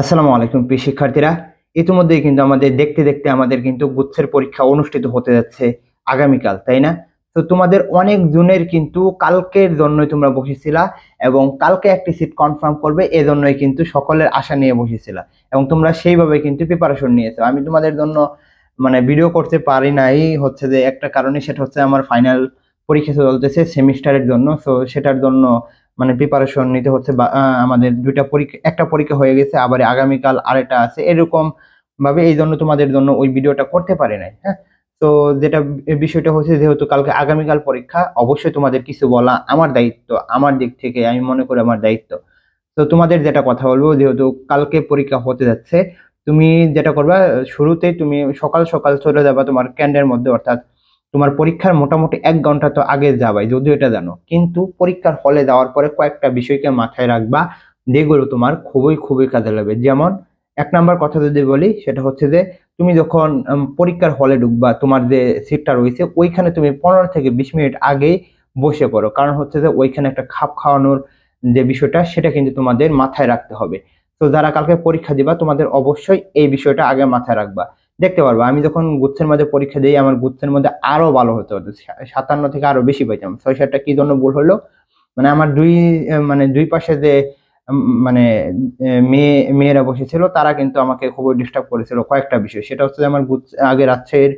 আসসালামু আলাইকুম, প্রিয় শিক্ষার্থীরা। ইতিমধ্যেই কিন্তু আমাদের দেখতে দেখতে আমাদের কিন্তু গুচ্ছের পরীক্ষা অনুষ্ঠিত হতে যাচ্ছে আগামীকাল, তাই না? তো তোমাদের অনেক জনের কিন্তু কালকের জন্যই তোমরা বসেছিলা এবং কালকে একটি সিট কনফার্ম করবে, এজন্যই কিন্তু সকলের আশা নিয়ে বসেছিলা এবং তোমরা সেইভাবে কিন্তু প্রিপারেশন নিয়েছো। আমি তোমাদের জন্য মানে ভিডিও করতে পারি নাই, হচ্ছে যে একটা কারণে, সেটা হচ্ছে আমার ফাইনাল পরীক্ষা চলতেছে সেমিস্টারের জন্য, তো সেটার জন্য মানে প্রিপারেশন নিতে হচ্ছে বা আমাদের দুইটা পরীক্ষা, একটা পরীক্ষা হয়ে গেছে, আবার আগামীকাল আরেকটা আছে, এরকম ভাবে এই জন্য তোমাদের জন্য ওই ভিডিওটা করতে পারে নাই হ্যাঁ? তো যেটা বিষয়টা হচ্ছে যেহেতু কালকে আগামীকাল পরীক্ষা, অবশ্যই তোমাদের কিছু বলা আমার দায়িত্ব, আমার দিক থেকে আমি মনে করি আমার দায়িত্ব। তো তোমাদের যেটা কথা বলব, যেহেতু কালকে পরীক্ষা হতে যাচ্ছে, তুমি যেটা করবা শুরুতেই তুমি সকাল সকাল চলে যাবা তোমার ক্যান্ডের মধ্যে, অর্থাৎ তোমার পরীক্ষার মোটামুটি এক ঘণ্টা তো আগে যাবাই, যদিও এটা জানো। কিন্তু পরীক্ষার হলে যাওয়ার পরে কয়েকটা বিষয়কে মাথায় রাখবা, যেগুলো তোমার খুবই খুবই কাজে লাগবে। যেমন, এক নাম্বার কথা যদি বলি, সেটা হচ্ছে যে, তুমি যখন পরীক্ষার হলে ঢুকবা, তোমার যে সিটটা রয়েছে, ওইখানে তুমি পনেরো থেকে বিশ মিনিট আগেই বসে পড়ো। কারণ হচ্ছে যে, ওইখানে একটা খাপ খাওয়ানোর যে বিষয়টা, সেটা কিন্তু তোমাদের মাথায় রাখতে হবে। তো যারা কালকে পরীক্ষা দিবা, তোমাদের অবশ্যই এই বিষয়টা আগে মাথায় রাখবা। দেখতে পারব। আমি যখন গুচ্ছের মধ্যে পরীক্ষা দিই, আমার গুচ্ছের মধ্যে আরও ভালো হতে হতো। সাতান্ন থেকে আরও বেশি পাইতাম। ছয় সাতটা কি জন্য ভুল হলো? মানে আমার দুই মানে দুই পাশে যে মানে মেয়ে, মেয়েরা বসেছিল, তারা কিন্তু আমাকে খুবই ডিস্টার্ব করেছিল কয়েকটা বিষয়। সেটা হচ্ছে যে, আমার আগে রাজশাহীর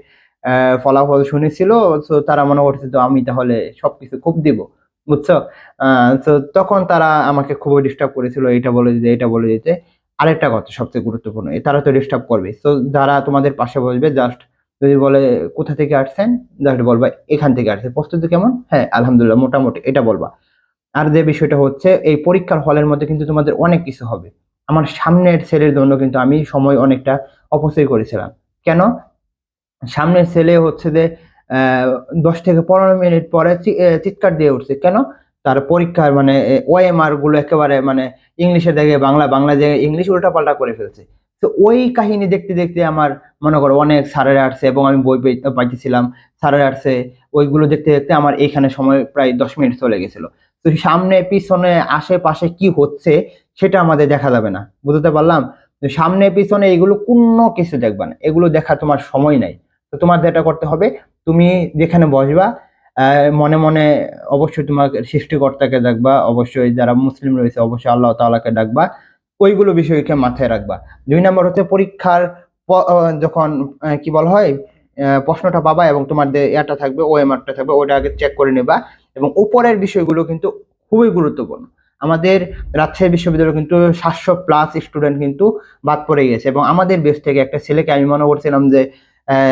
ফলাফল শুনেছিল, তো তারা মনে করছে তো আমি তাহলে সবকিছু খুব দিব, বুঝছ? তো তখন তারা আমাকে খুবই ডিস্টার্ব করেছিল এটা বলে দিতে এটা বলে দিতে। আরেকটা কথা সবচেয়ে গুরুত্বপূর্ণ তারা তো ডিস্টার্ব করবে। তো যারা তোমাদের পাশে বসবে জাস্ট যদি বলে, কোথা থেকে আসছেন? জাস্ট বলবা, এখান থেকে আসছে। প্রস্তুতি কেমন? হ্যাঁ আলহামদুলিল্লাহ, মোটামুটি, এটা বলবা। আর যে বিষয়টা হচ্ছে, এই পরীক্ষার হলের মধ্যে কিন্তু তোমাদের অনেক কিছু হবে। আমার সামনের ছেলের জন্য কিন্তু আমি সময় অনেকটা অপচয় করেছিলাম। কেন? সামনের ছেলে হচ্ছে যে দশ থেকে পনেরো মিনিট পরে চিৎকার দিয়ে উঠছে। কেন? তার পরীক্ষার মানে ওএমআরগুলো একেবারে মানে ইংলিশের জায়গায় বাংলা বাংলা জায়গায় ইংলিশ উল্টাপাল্টা করে ফেলছে। তো ওই কাহিনী দেখতে দেখতে আমার মনে করো অনেক স্যারেরা আসছে এবং আমি বই পাইতেছিলাম। স্যারেরা আসছে, ওইগুলো দেখতে দেখতে আমার এইখানে সময় প্রায় দশ মিনিট চলে গেছিল। তো সামনে, পিছনে, আশেপাশে কি হচ্ছে সেটা আমাদের দেখা যাবে না। বুঝতে পারলাম? সামনে, পিছনে এগুলো কোনো কিছু দেখবা না। এগুলো দেখা তোমার সময় নাই। তো তোমার যেটা করতে হবে। তুমি যেখানে বসবা মনে মনে অবশ্যই তোমার সৃষ্টিকর্তাকে ডাকবা, অবশ্যই যারা মুসলিম রয়েছে, অবশ্যই আল্লাহ তাআলাকে ডাকবা, ওইগুলো বিষয়কে মাথায় রাখবা। দুই নম্বর হচ্ছে পরীক্ষার যখন কি বলা হয় প্রশ্নটা পাবা এবং তোমার ইয়াটা থাকবে ও এমআরটা থাকবে, ওটা আগে চেক করে নেবা এবং উপরের বিষয়গুলো কিন্তু খুবই গুরুত্বপূর্ণ। আমাদের রাজশাহী বিশ্ববিদ্যালয়ে কিন্তু সাতশো প্লাস স্টুডেন্ট কিন্তু বাদ পড়ে গেছে এবং আমাদের বেশ থেকে একটা ছেলেকে আমি মনে করছিলাম যে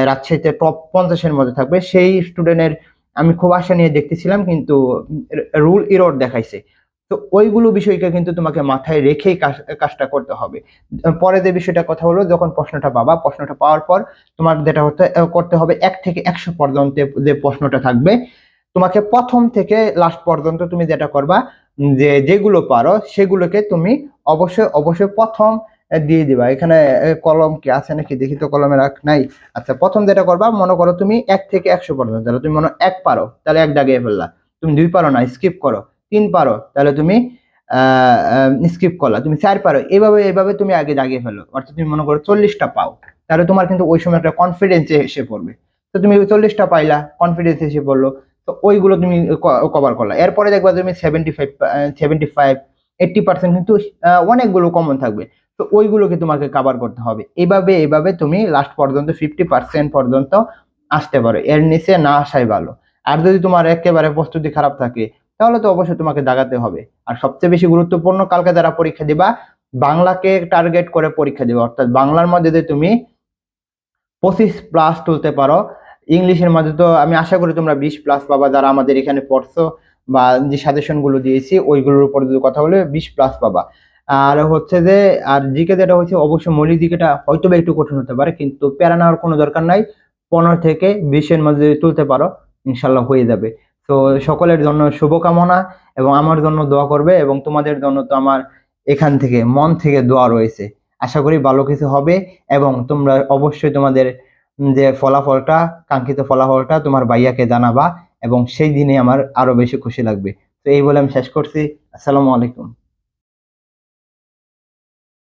রাজশাহীতে টপ পঞ্চাশের মধ্যে থাকবে, সেই স্টুডেন্টের আমি খুব আশা নিয়ে দেখতেছিলাম, কিন্তু রুল ইরোড দেখাইছে। তো ওইগুলো বিষয়কে কিন্তু তোমাকে মাথায় রেখেই কাজটা করতে হবে। পরে যে বিষয়টা কথা হলো যখন প্রশ্নটা পাবা, প্রশ্নটা পাওয়ার পর তোমার যেটা হতে করতে হবে, এক থেকে একশো পর্যন্ত যে প্রশ্নটা থাকবে, তোমাকে প্রথম থেকে লাস্ট পর্যন্ত তুমি যেটা করবা, যে যেগুলো পারো, সেগুলোকে তুমি অবশ্যই অবশ্যই প্রথম দিয়ে দিবা। এখানে কলম কি আছে নাকি দেখি তো কলমে রাখ নাই? আচ্ছা প্রথম যেটা করবা, মনে করো তুমি এক থেকে একশো পর্যন্ত, তাহলে তুমি মনে এক পারো, তাহলে এক দাগিয়ে ফেললা। তুমি দুই পারো না স্কিপ করো। তিন পারো, তাহলে তুমি স্কিপ করলা। তুমি চার পারো, এভাবে এভাবে তুমি আগে দাগিয়ে ফেলো। অর্থাৎ তুমি মনে করো চল্লিশটা পাও, তাহলে তোমার কিন্তু ওই সময় একটা কনফিডেন্স এসে পড়বে। তো তুমি ওই চল্লিশটা পাইলা কনফিডেন্স এসে পড়ল, তো ওইগুলো তুমি কভার করলা। এরপরে দেখবা তুমি seventy five seventy five eighty percent কিন্তু অনেকগুলো কমন থাকবে। তো ওইগুলোকে তোমাকে কভার করতে হবে। এভাবে এভাবে তুমি লাস্ট পর্যন্ত ফিফটি পার্সেন্ট পর্যন্ত আসতে পারো। এর নিচে না আসাই ভালো। আর যদি তোমার একেবারে প্রস্তুতি খারাপ থাকে, তাহলে তো অবশ্যই তোমাকে দাগাতে হবে। আর সবচেয়ে বেশি গুরুত্বপূর্ণ কালকে যারা পরীক্ষা দিবা, বাংলাকে টার্গেট করে পরীক্ষা দিবা। অর্থাৎ বাংলার মধ্যে যদি তুমি পঁচিশ প্লাস তুলতে পারো, ইংলিশের মধ্যে তো আমি আশা করি তোমরা বিশ প্লাস পাবা। যারা আমাদের এখানে পড়ছো বা যে সাজেশনগুলো দিয়েছি, ওইগুলোর উপর যদি কথা বলে বিশ প্লাস পাবা। আর হচ্ছে যে, আর জিকে যেটা হচ্ছে অবশ্যই মৌলিক জিকেটা হয়তো একটু কঠিন হতে পারে, কিন্তু প্যারা নেওয়ার কোনো দরকার নাই। পনেরো থেকে বিশের মধ্যে তুলতে পারো, ইনশাল্লাহ হয়ে যাবে। তো সকলের জন্য শুভকামনা এবং আমার জন্য দোয়া করবে এবং তোমাদের জন্য তো আমার এখান থেকে, মন থেকে দোয়া রয়েছে। আশা করি ভালো কিছু হবে এবং তোমরা অবশ্যই তোমাদের যে ফলাফলটা, কাঙ্ক্ষিত ফলাফলটা তোমার ভাইয়াকে জানাবা এবং সেই দিনে আমার আরও বেশি খুশি লাগবে। তো এই বলে আমি শেষ করছি। আসসালামু আলাইকুম।